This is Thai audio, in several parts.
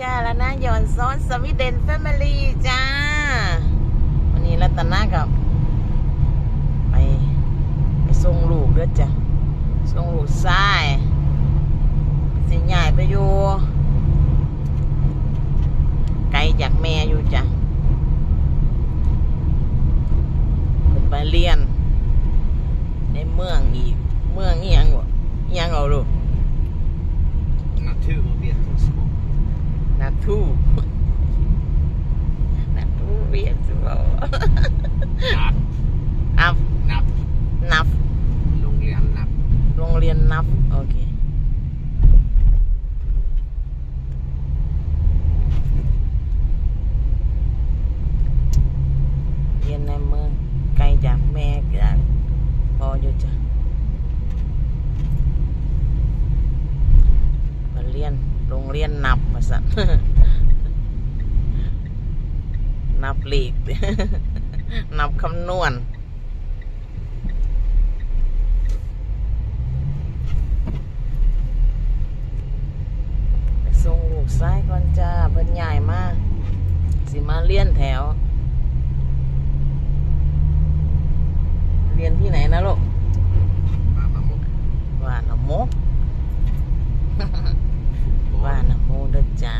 จ้าแล้วนะย้อนซ้อนสวีเดนแฟมิลี่จ้า วันนี้รัตนากับไปไปส่งลูกเด้อจ้ะส่งลูกชาย สิใหญ่ไปอยู่ ไกลจากแม่อยู่จ้ะไปเรียน ในเมืองอีก เมืองอีหยังบ่อีหยังเอาลูก นาทูนาทูเวียนสิบ่ Napp. อัพ Napp. นับ Långligan napp. โรงเรียนนับ โอเค เรียนในเมืองไกลจากแม่จากพออยู่จ้ะมาเรียน โรงเรียนนับมาสั่นนับเลขนับคำนวณไปส่งลูกซ้ายก่อนจ้าเพิ่นใหญ่มาก สิมาเรียนแถว เรียนที่ไหนนะลูก Värnamo. ว่านะโม ว่านะโมเด้อจ้า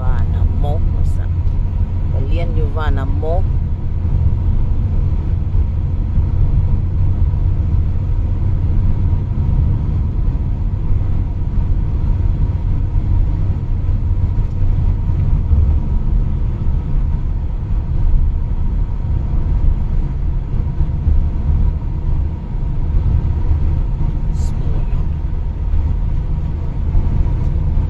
ว่านะโมว่าซั่นไปเรียนอยู่ว่านะโมส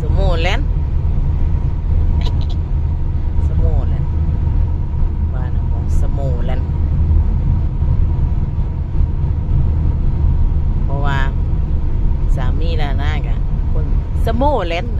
Småland. มูแลน สมูแลนว่านะโมสมูแลนเพราะว่า สามีลานากะคน ส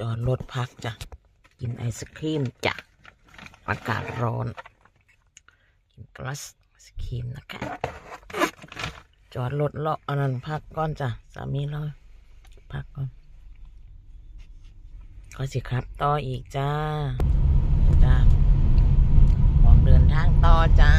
จอดรถพักจ้ะ กินไอศครีมจ้ะ อากาศร้อน กินปลัสไอศครีมนะคะ จอดรถเลาะอันนั้นพักก่อนจ้ะ สามีเราพักก่อนก็สิครับ ต่ออีกจ้า จ้าออกเดินทางต่อจ้า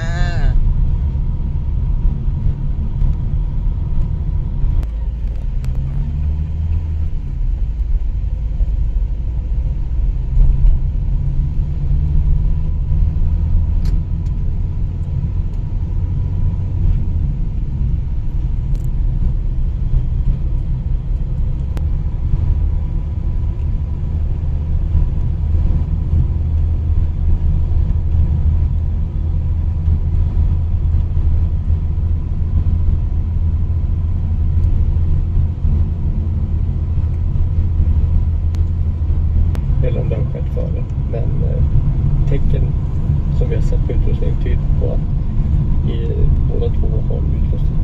som vi har sett på utrustning tyder på att i båda två har utrustning.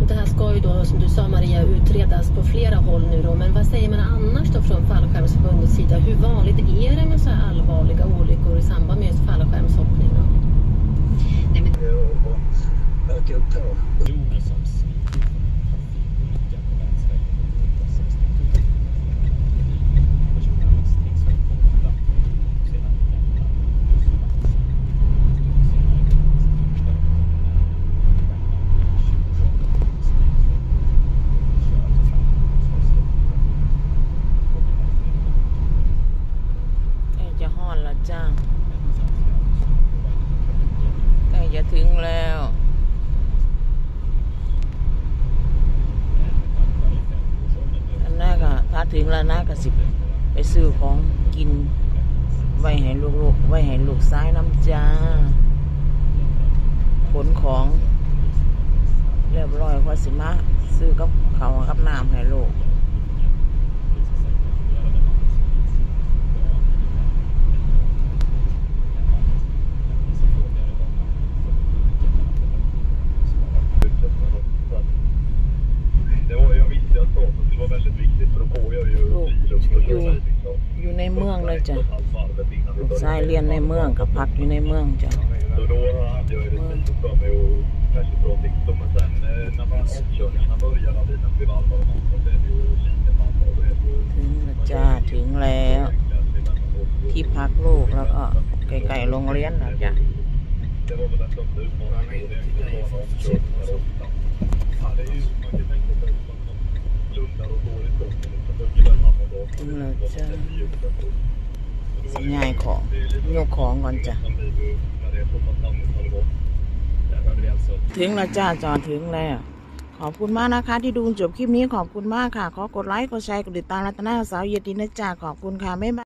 Och det här ska ju då, som du sa Maria, utredas på flera håll nu då. Men vad säger man annars då från Fallskärmsförbundets sida? Hur vanligt är det med så här allvarliga olyckor i samband med just fallskärmshoppning? ก็สิไปซื้อของกิน ไว้ให้ลูกๆ ไว้ให้ลูกซ้ายน้ำจ้าขนของ เรียบร้อยพอสิมาซื้อกับเขาวกับน้ำให้ลูก อยู่อยู่ในเมืองเลยจ้ะลูชายเรียนในเมืองกับพักอยู่ในเมืองจ้ะถึงแล้วจ้าถึงแล้ว ที่พักลูกแล้วก็ไกลๆโรงเรียนแล้วจ้ะ ถึงเราจะสัญญาของยกของก่อนจ้ะ ถึงแล้วจ้าจอดถึงแล้ว ขอบคุณมากนะคะ ที่ดูจบคลิปนี้ขอบคุณมากค่ะ ขอกดไลค์ กดแชร์ กดติดตามรัตนาสาวเยตินนะจ้าขอบคุณค่ะไม่